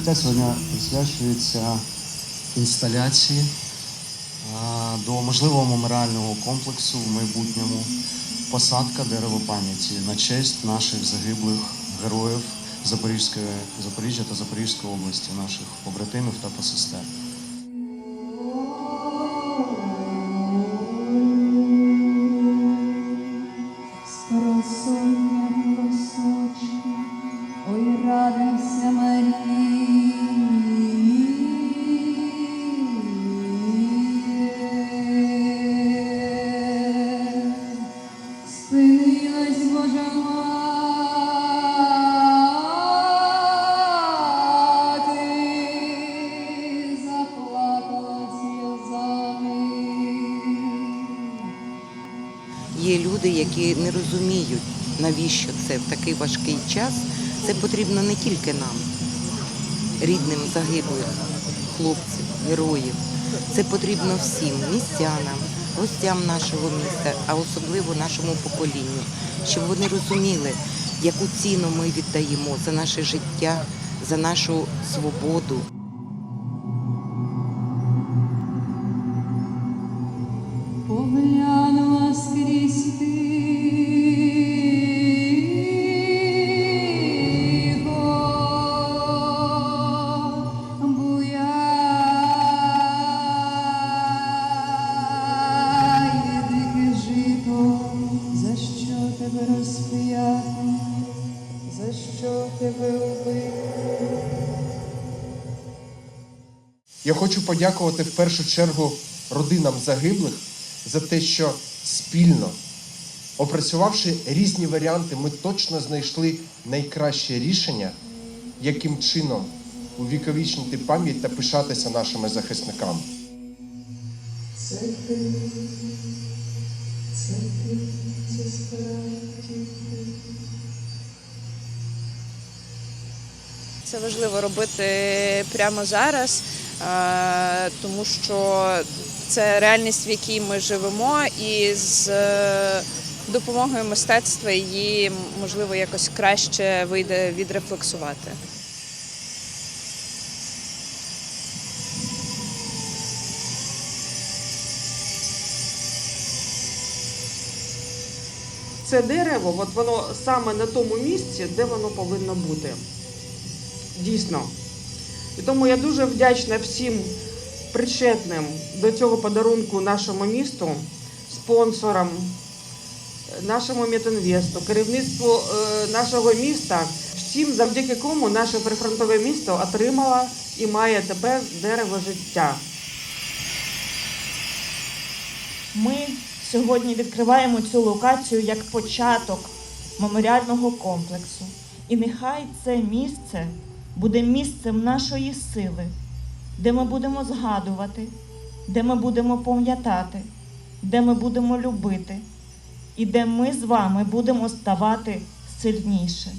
життя сьогодні присвячується інсталяції до можливого меморіального комплексу в майбутньому посадка дерева пам'яті на честь наших загиблих героїв Запорізької, Запоріжжя та Запорізької області, наших побратимів та посестер. Є люди, які не розуміють, навіщо це в такий важкий час. Це потрібно не тільки нам, рідним загиблих хлопців, героїв. Це потрібно всім містянам, гостям нашого міста, а особливо нашому поколінню, щоб вони розуміли, яку ціну ми віддаємо за наше життя, за нашу свободу. Поглянула що тебе убити? Я хочу подякувати в першу чергу родинам загиблих за те, що спільно, опрацювавши різні варіанти, ми точно знайшли найкраще рішення, яким чином увіковічнити пам'ять та пишатися нашими захисниками. Це ти, Це важливо робити прямо зараз, е, тому що це реальність, в якій ми живемо, і з е, допомогою мистецтва її можливо якось краще вийде відрефлексувати. це дерево, от воно саме на тому місці, де воно повинно бути. Дійсно. І тому я дуже вдячна всім причетним до цього подарунку нашому місту, спонсорам, нашому Метінвесту, керівництву е, нашого міста, всім, завдяки кому наше прифронтове місто отримало і має тепер дерево життя. Ми сьогодні відкриваємо цю локацію як початок меморіального комплексу. І нехай це місце буде місцем нашої сили, де ми будемо згадувати, де ми будемо пам'ятати, де ми будемо любити, і де ми з вами будемо ставати сильніше.